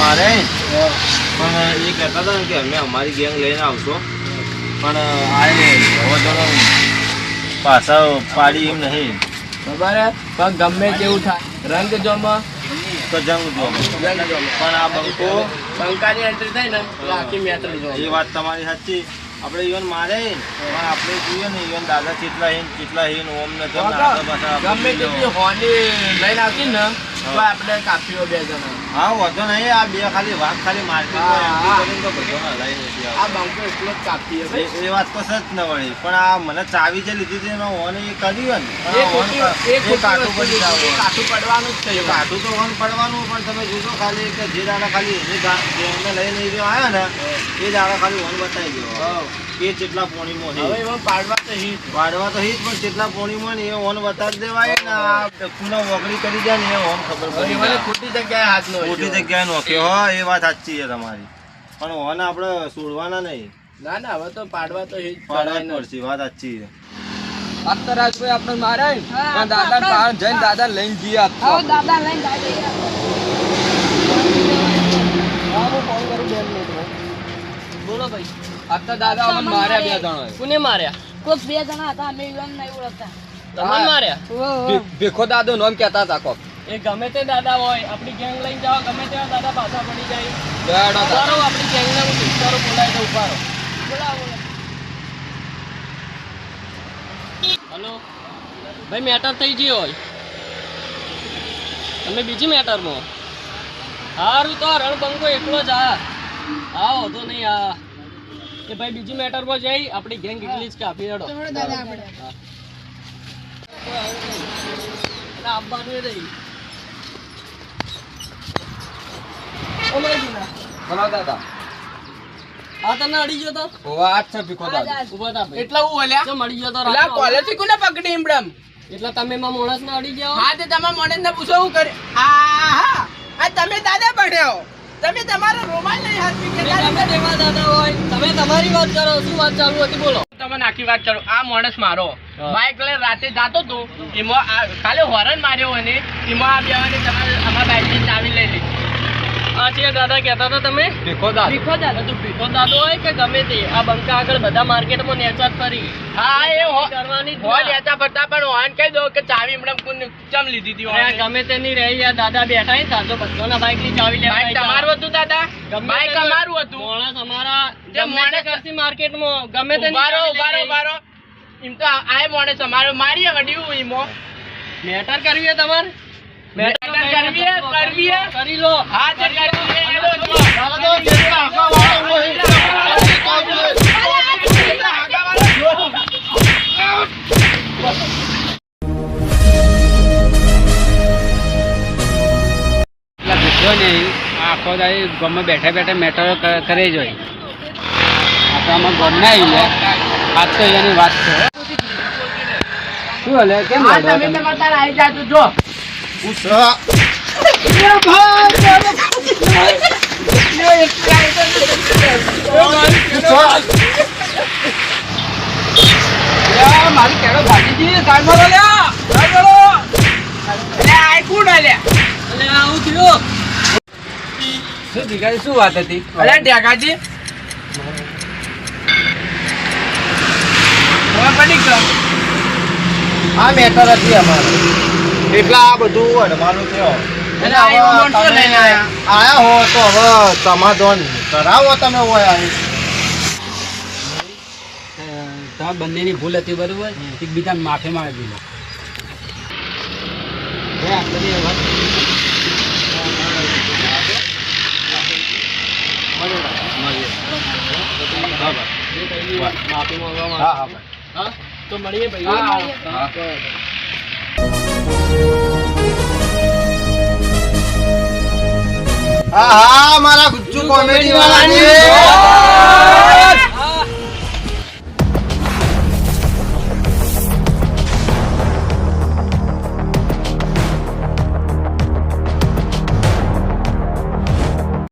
મારે. પણ એ કહેતા હતા ને કે અમે અમારી ગેંગ લઈને આવશો. પણ આ હવે તો પાછા પાડી એમ નહીં. બરાબર પણ ગમે તેવું થાય. રંગ જોમાં તો જંગ જો. રંગ પણ આ બંકો એન્ટ્રી થાય ને આખી મેટર જો એ વાત તમારી સાચી. આપણે ઈવન મારે પણ આપણે જોઈએ ને ઈવન દાદા કેટલા હિન કેટલા હિન ઓમ ને તેમ ને આગળ પાછળ આપણે ગમે તેટલી હોની લઈને આવતી ને તો આપણે કાપીઓ બે જણા. હા વાંધો નહીં. આ બે ખાલી વાત ખાલી માર્કેટ હા, હા. તો બધો હલાઈ નથી આ બંકો એટલો જ એ એ વાત તો સચ ન વળી પણ આ મને ચાવી જે લીધી હતી એમાં ઓન એ કર્યું ને. એ એ એ પડી જાવ કાઠું પડવાનું જ એ તો ઓન પડવાનું પણ તમે જોજો ખાલી કે જે દાડા ખાલી એની લઈને એ આવ્યો ને એ દાડા ખાલી ઓન બતાવી દો. કે જેટલા પોણીમાં હવે પાડવા વાડવા તો હિત પણ જેટલા પોણીમાં ને એ ઓન બતાવી દેવાય ને આ ડખુના વગડી કરી જાય ને એ ઓન ખબર પડી મને ખોટી જગ્યાએ હાથ નો ખોટી જગ્યાએ નોખ્યો હોય એ વાત સાચી છે તમારી. પણ ઓન આપણે છોડવાના નહીં. ના ના હવે તો પાડવા તો હિટ પાડવા પડશે વાત સાચી છે. અત્તરાજભાઈ આપણે મારે પણ દાદા પાર જઈને દાદા લઈને જઈએ આપતો દાદા લઈને દાદા હા, હું ફોન કરું બોલો ભાઈ. દાદા અમને માર્યા. બે જણાએ. કોને માર્યા? કોક બે જણા હતા અમે ઈવન નહીં ઓળખતા. તમને માર્યા? ભીખો દાદો નામ કહેતા હતા કોક. એ ગમે તે દાદા હોય આપણી ગેંગ લઈને જાઓ ગમે તેવા દાદા પાછા પડી જાય. ઉભારો આપણી ગેંગને હું વિસ્તારો બોલાવી દઉં ઉભારો બોલાવો હલો? ભાઈ મેટર થઈ ગયો હોય. તમે બીજી મેટરમાં સારું તો રણબંગો એકલો જ આ. હા વાંધો નહીં આ એ ભાઈ બીજી મેટરમાં જઈ આપણી ગેંગ જ કાપી આપવાનું. બોલો દાદા. આ તને અડી ગયો તો? ઓવા છે ભીખો દાદા. ઊભા થા ભાઈ. હું ઓલ્યા? જો મળી ગયો તો કોને પકડી ઇમડમ એટલે તમે માં માણસ ને અડી ગયા હા? તે તમારા મોડેલ ને પૂછો હું કરે. આહા આ તમે દાદા ભણ્યો તમે તમારો રૂમાલ નહીં હાથ પી તમે દાદા હોય? તમે તમારી વાત કરો શું વાત ચાલુ હતી બોલો. તમને આખી વાત કરું. આ માણસ મારો. બાઇક લઈને રાતે જાતો હતો એમાં ખાલી હોરન માર્યો અને એમાં આ બેવાને તમારે અમારા બાઇકની ચાવી લઈ લીધી. આ છે દાદા કહેતા હતા તમે? ભીખો દાદો. ભીખો દાદા તું ભીખો દાદો હોય કે ગમે તે? આ બંકા આગળ બધા માર્કેટમાં નેચાત ફરી. હા એ હો કરવાની ફરતા પણ હોન કહી દો કે ચાવી એમણે કોને ચમ લીધી હતી અરે આ હોન? ગમે રહી દાદા બેઠા હે તાર બધો ના બાઈકની ચાવી લેવા તમારું હતું દાદા? ગમે બાઇક તે અમારું હતું. માણસ અમારા જે ગમે તે માણસ- કરતી ગમે તે ઉભારો ઉભારો ઉભારો. એમ તો આ મોડે અમારો. મારી વડ્યું ઈમો મેટર કરવી હે તમારે? મેટર કરવી હે, કરવી હે. કરી લો. હા તે નહીં આખો દાડી ગામમાં બેઠા બેઠા મેટરો કરે જ હોય આપણામાં ગામના આવીએ આ તો એની વાત છે શું હલે કેમ આવી જાજો, જો. મારી કેળો ભાજી દી લો લ્યા. સાઈડમાં લો. અલે, આ કોણ અલ્યા? એટલે આવું થયું શું ભીખાજી, શું વાત હતી? અલે, ઢેકાજી. ખબર પડી કે? આ મેટર હતી અમારે. એટલે આ બધું અડવાનું થયો આયા. આયા હો તો હવે સમાધાન કરાવો તમે હોય અહીં તમારા બંનેની ભૂલ હતી બરોબર? એકબીજા માફી માંગી લો. હા હા તો મળીએ ભાઈ હા, હા. મારા ગુજ્જુ કોમેડી વાળા